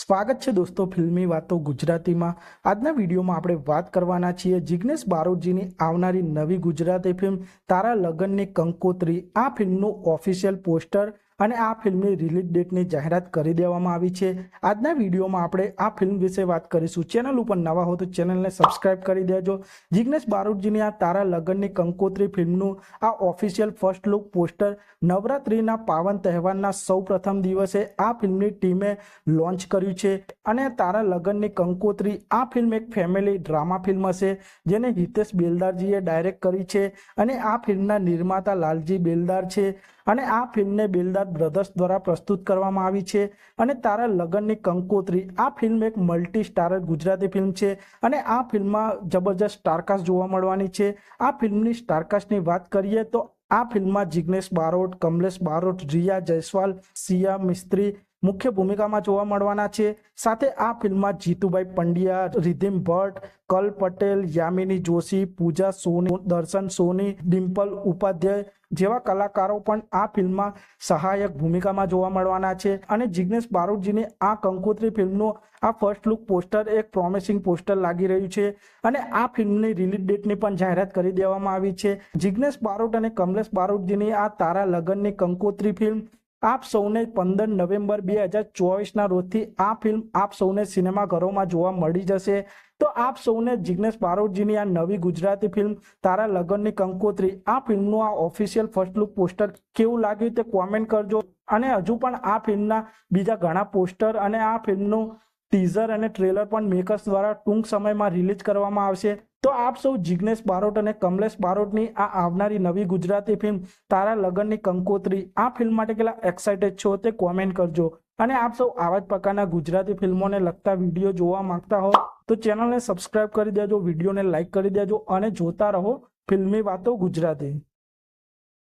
સ્વાગત છે દોસ્તો ફિલ્મી વાતો ગુજરાતીમાં. આજના વિડીયોમાં આપણે વાત કરવાના છીએ જિગ્નેશ બારોટજીની આવનારી નવી ગુજરાતી ફિલ્મ તારા લગનની કંકોત્રી. આ ફિલ્મનું ઓફિશિયલ પોસ્ટર અને આ ફિલ્મની રિલીઝ ડેટની જાહેરાત કરી દેવામાં આવી છે. આજના વિડીયોમાં આપણે આ ફિલ્મ વિશે વાત કરીશું. ચેનલ ઉપર નવા હો તો ચેનલને સબસ્ક્રાઇબ કરી દેજો. જિગ્નેશ બારોટજીની આ તારા લગનની કંકોત્રી ફિલ્મનું આ ઓફિશિયલ ફર્સ્ટ લુક પોસ્ટર નવરાત્રિના પાવન તહેવારના સૌ પ્રથમ દિવસે આ ફિલ્મની ટીમે લોન્ચ કર્યું છે. અને તારા લગનની કંકોત્રી આ ફિલ્મ એક ફેમિલી ડ્રામા ફિલ્મ હશે, જેને હિતેશ બેલદારજીએ ડાયરેક્ટ કરી છે. અને આ ફિલ્મના નિર્માતા લાલજી બેલદાર છે. અને આ ફિલ્મને બેલદાર બ્રધર્સ દ્વારા પ્રસ્તુત કરવામાં આવી છે અને તારા લગનની કંકોત્રી. આ ફિલ્મ એક મલ્ટી સ્ટારર ગુજરાતી ફિલ્મ છે અને આ ફિલ્મમાં જબરજસ્ત સ્ટારકાસ્ટ જોવા મળવાની છે. આ ફિલ્મની સ્ટારકાસ્ટની વાત કરીએ તો આ ફિલ્મમાં જિગ્નેશ બારોટ, કમલેશ બારોટ, રિયા જયસ્વાલ, સિયા મિસ્ત્રી મુખ્ય ભૂમિકામાં જોવા મળવાના છે. સાથે આ ફિલ્મમાં જીતુભાઈ પંડ્યા, રિધિમ ભટ્ટ, કલ પટેલ, યામિની જોશી, પૂજા સોની, દર્શન સોની, ડિમ્પલ ઉપાધ્યાય જેવા કલાકારો પણ આ ફિલ્મમાં સહાયક ભૂમિકામાં જોવા મળવાના છે. અને જિગ્નેશ બારોટજીની આ કંકોત્રી ફિલ્મનો આ ફર્સ્ટ લુક પોસ્ટર એક પ્રોમિસિંગ પોસ્ટર લાગી રહ્યું છે અને આ ફિલ્મની રિલીઝ ડેટની પણ જાહેરાત કરી દેવામાં આવી છે. જિગ્નેશ બારોટ અને કમલેશ બારોટજીની આ તારા લગનની કંકોત્રી ફિલ્મ આપ સૌને પંદર નવેમ્બર બે હજાર ચોવીસના રોજથી આ ફિલ્મ આપ સૌને સિનેમાઘરોમાં જોવા મળી જશે. તો આપ સૌને જિગ્નેશ બારોટજીની આ નવી ગુજરાતી ફિલ્મ, તારા લગનની કંકોત્રી, આ ફિલ્મનું આ ઓફિશિયલ ફર્સ્ટ લુક પોસ્ટર કેવું લાગ્યું તે કોમેન્ટ કરજો. અને હજુ પણ આ ફિલ્મના બીજા ઘણા પોસ્ટર અને આ ફિલ્મનું ટીઝર અને ટ્રેલર પણ મેકર્સ દ્વારા ટૂંક સમયમાં રિલીઝ કરવામાં આવશે. તો આપ સૌ જિગ્નેશ બારોટ અને કમલેશ બારોટની આ આવનારી નવી ગુજરાતી ફિલ્મ તારા લગનની કંકોત્રી આ ફિલ્મ માટે કેટલા એક્સાઇટેડ છો તે કોમેન્ટ કરજો. અને આપ સૌ આવા જ પ્રકારના ગુજરાતી ફિલ્મોને લગતા વીડિયો જોવા માંગતા હો તો ચેનલને સબસ્ક્રાઇબ કરી દેજો, વિડીયોને લાઇક કરી દેજો અને જોતા રહો ફિલ્મી વાતો ગુજરાતી.